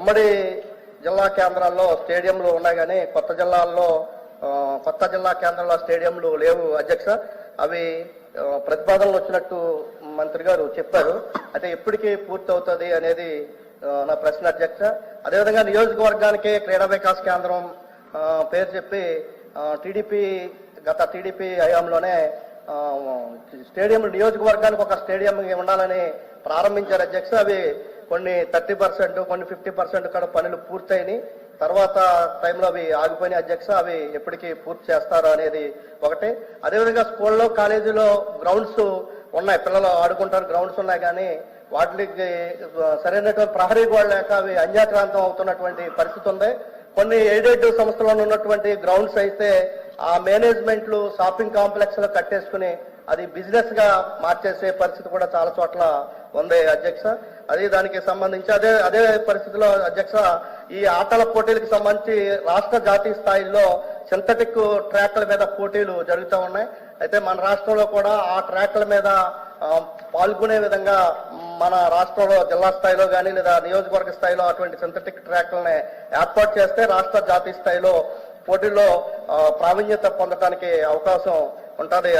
ఉమ్మడి జిల్లా కేంద్రాల్లో స్టేడియంలు ఉన్నాయి కానీ కొత్త జిల్లాల్లో కొత్త జిల్లా కేంద్రంలో స్టేడియంలు లేవు అధ్యక్ష. అవి ప్రతిపాదనలు వచ్చినట్టు మంత్రి గారు చెప్పారు. అయితే ఎప్పటికీ పూర్తి అవుతుంది అనేది నా ప్రశ్న అధ్యక్ష. అదేవిధంగా నియోజకవర్గానికి క్రీడా వికాస్ కేంద్రం పేరు చెప్పి టీడీపీ గత టీడీపీ హయాంలోనే స్టేడియం నియోజకవర్గానికి ఒక స్టేడియం ఉండాలని ప్రారంభించారు అధ్యక్ష. అవి కొన్ని థర్టీ పర్సెంట్ కొన్ని ఫిఫ్టీ పర్సెంట్ కూడా పనులు పూర్తయినాయి. తర్వాత టైంలో అవి ఆగిపోయిన అధ్యక్ష అవి ఎప్పటికీ పూర్తి చేస్తారు అనేది ఒకటి. అదేవిధంగా స్కూల్లో కాలేజీలో గ్రౌండ్స్ ఉన్నాయి. పిల్లలు ఆడుకుంటారు గ్రౌండ్స్ ఉన్నాయి కానీ వాటికి సరైనటువంటి ప్రహరీ గోడ లేక అవి అన్యాక్రాంతం అవుతున్నటువంటి పరిస్థితి ఉంది. కొన్ని ఎయిడెడ్ సంస్థలో ఉన్నటువంటి గ్రౌండ్స్ అయితే ఆ మేనేజ్మెంట్లు షాపింగ్ కాంప్లెక్స్లో కట్టేసుకుని అది బిజినెస్గా మార్చేసే పరిస్థితి కూడా చాలా చోట్ల ఉంది అధ్యక్ష. అది దానికి సంబంధించి అదే అదే పరిస్థితిలో అధ్యక్ష ఈ ఆటల పోటీలకు సంబంధించి రాష్ట్ర జాతీయ స్థాయిలో సింథటిక్ ట్రాక్ల మీద పోటీలు జరుగుతూ ఉన్నాయి. అయితే మన రాష్ట్రంలో కూడా ఆ ట్రాక్ల మీద పాల్గొనే విధంగా మన రాష్ట్రంలో జిల్లా స్థాయిలో కానీ లేదా నియోజకవర్గ స్థాయిలో అటువంటి సింథటిక్ ట్రాక్లని ఏర్పాటు చేస్తే రాష్ట్ర జాతీయ స్థాయిలో పోటీల్లో ప్రావీణ్యత పొందడానికి అవకాశం ఉంటుంది.